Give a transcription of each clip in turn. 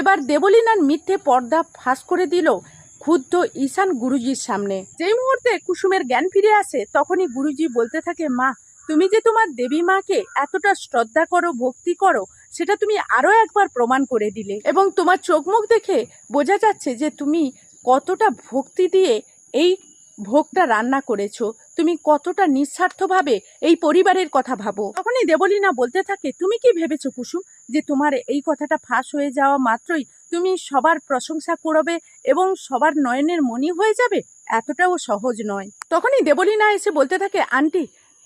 এবার দেবলীনার মিথ্যে পর্দা ফাঁস করে দিল ক্ষুদ্ধ ঈশান গুরুজির সামনে। যেই মুহূর্তে কুসুমের জ্ঞান ফিরে আসে, তখনই গুরুজি বলতে থাকে, মা, তুমি যে তোমার দেবী মাকে এতটা শ্রদ্ধা করো, ভক্তি করো, সেটা তুমি আরও একবার প্রমাণ করে দিলে। এবং তোমার চোখ মুখ দেখে বোঝা যাচ্ছে যে তুমি কতটা ভক্তি দিয়ে এই ভোগটা রান্না করেছ, তুমি কতটা নিঃস্বার্থভাবে এই পরিবারের কথা ভাবো? তখনই দেবলীনা বলতে থাকে, তুমি কি ভেবেছো কুসুম যে তোমার এই কথাটা ফাঁস হয়ে যাওয়া মাত্রই তুমি সবার প্রশংসা করবে এবং সবার নয়নের মনি হয়ে যাবে? এতটাও সহজ নয়। তখনই দেবলীনা এসে বলতে থাকে, আন্টি,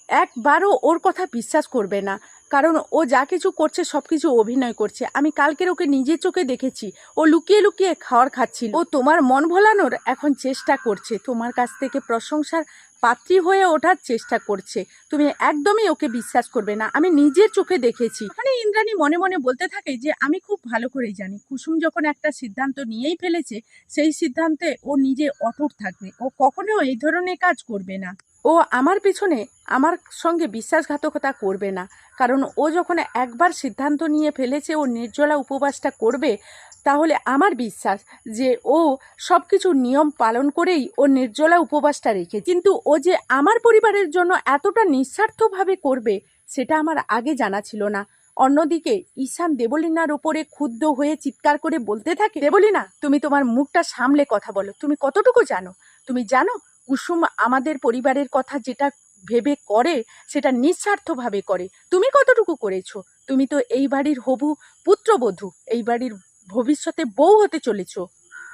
একবারও ওর কথা বিশ্বাস করবে না। কারণ ও যা কিছু করছে সব কিছু অভিনয় করছে। আমি কালকের ওকে নিজের চোখে দেখেছি। ও লুকিয়ে লুকিয়ে খাওয়ার খাচ্ছিল। ও তোমার মন ভোলানোর এখন চেষ্টা করছে। তোমার কাছ থেকে প্রশংসার পাত্রী হয়ে ওঠার চেষ্টা করছে। তুমি একদমই ওকে বিশ্বাস করবে না। আমি নিজের চোখে দেখেছি। মানে ইন্দ্রাণী মনে মনে বলতে থাকে যে, আমি খুব ভালো করেই জানি। কুসুম যখন একটা সিদ্ধান্ত নিয়েই ফেলেছে, সেই সিদ্ধান্তে ও নিজে অটুট থাকবে। ও কখনো এই ধরনের কাজ করবে না। ও আমার পিছনে আমার সঙ্গে বিশ্বাসঘাতকতা করবে না। কারণ ও যখন একবার সিদ্ধান্ত নিয়ে ফেলেছে ও নির্জলা উপবাসটা করবে, তাহলে আমার বিশ্বাস যে ও সব কিছু নিয়ম পালন করেই ও নির্জলা উপবাসটা রেখে কিন্তু ও যে আমার পরিবারের জন্য এতটা নিঃস্বার্থভাবে করবে, সেটা আমার আগে জানা ছিল না। অন্যদিকে ঈশান দেবলীনার ওপরে ক্ষুব্ধ হয়ে চিৎকার করে বলতে থাকে, দেবলীনা, তুমি তোমার মুখটা সামলে কথা বলো। তুমি কতটুকু জানো? তুমি জানো কুসুম আমাদের পরিবারের কথা যেটা ভেবে করে, সেটা নিঃস্বার্থভাবে করে। তুমি কতটুকু করেছ? তুমি তো এই বাড়ির হবু পুত্রবধূ, এই বাড়ির ভবিষ্যতে বউ হতে চলেছ।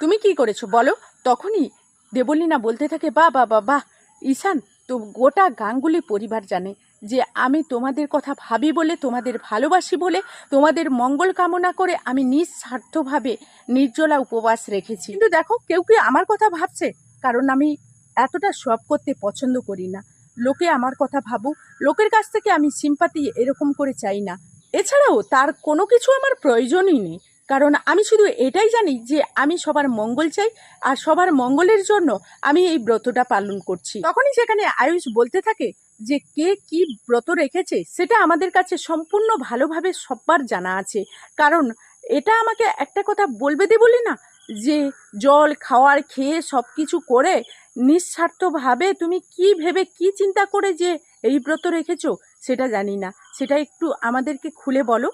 তুমি কি করেছ বলো? তখনই দেবলীনা বলতে থাকে বা বা বা বাহ, ঈশান, তো গোটা গাঙ্গুলি পরিবার জানে যে আমি তোমাদের কথা ভাবি বলে, তোমাদের ভালোবাসি বলে, তোমাদের মঙ্গল কামনা করে আমি নিঃস্বার্থভাবে নির্জলা উপবাস রেখেছি। কিন্তু দেখো, কেউ কি আমার কথা ভাবছে? কারণ আমি এতটা সব করতে পছন্দ করি না। লোকে আমার কথা ভাবুক, লোকের কাছ থেকে আমি সিম্পাতি এরকম করে চাই না। এছাড়াও তার কোনো কিছু আমার প্রয়োজনই নেই। কারণ আমি শুধু এটাই জানি যে আমি সবার মঙ্গল চাই আর সবার মঙ্গলের জন্য আমি এই ব্রতটা পালন করছি। তখনই সেখানে আয়ুষ বলতে থাকে যে, কে কি ব্রত রেখেছে সেটা আমাদের কাছে সম্পূর্ণ ভালোভাবে সববার জানা আছে। কারণ এটা আমাকে একটা কথা বলবে দে বলি না যে জল, খাওয়ার, খেয়ে সব কিছু করে নিঃস্বার্থভাবে তুমি কি ভেবে কি চিন্তা করে যে এই ব্রত রেখেছো, সেটা জানি না। সেটা একটু আমাদেরকে খুলে বলো।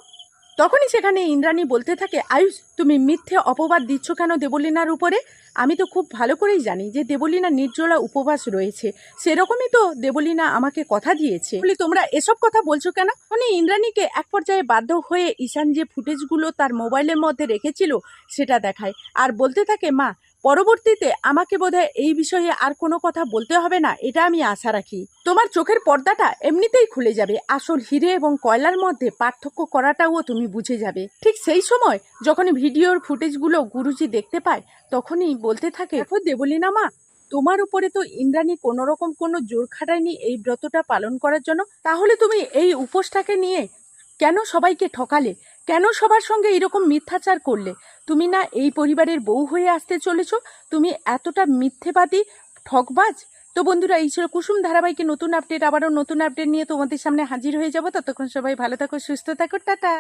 তখনই সেখানে ইন্দ্রাণী বলতে থাকে, আয়ুষ, তুমি মিথ্যে অপবাদ দিচ্ছ কেন দেবলীনার উপরে? আমি তো খুব ভালো করেই জানি যে দেবলীনা নির্জলা উপবাস রয়েছে। সেরকমই তো দেবলীনা আমাকে কথা দিয়েছে। বলি, তোমরা এসব কথা বলছো কেন? মানে ইন্দ্রাণীকে এক পর্যায়ে বাধ্য হয়ে ঈশান যে ফুটেজগুলো তার মোবাইলের মধ্যে রেখেছিল, সেটা দেখায়। আর বলতে থাকে, মা পরবর্তীতে আমাকে বোধহয় এই বিষয়ে আর কোনো কথা বলতে হবে না, এটা আমি আশা রাখি। তোমার চোখের পর্দাটা এমনিতেই খুলে যাবে। আসল হিরে এবং কয়লার মধ্যে পার্থক্য করাটাও তুমি বুঝে যাবে। ঠিক সেই সময় যখন ভিডিওর ফুটেজগুলো গুরুজি দেখতে পায়, তখনই বলতে থাকে দেবলীনা মা, তোমার উপরে তো ইন্দ্রাণী কোনো রকম কোনো জোর খাটায়নি এই ব্রতটা পালন করার জন্য। তাহলে তুমি এই উপোসটাকে নিয়ে কেন সবাইকে ঠকালে? কেন সবার সঙ্গে এরকম মিথ্যাচার করলে? তুমি না এই পরিবারের বউ হয়ে আসতে চলেছ? তুমি এতটা মিথ্যেবাদী ঠকবাজ তো বন্ধুরা, এই ছিল কুসুম ধারাবাহিকে নতুন আপডেট আবারও নতুন আপডেট নিয়ে তোমাদের সামনে হাজির হয়ে যাব। ততক্ষণ সবাই ভালো থাকো, সুস্থ থাকো, টাটা!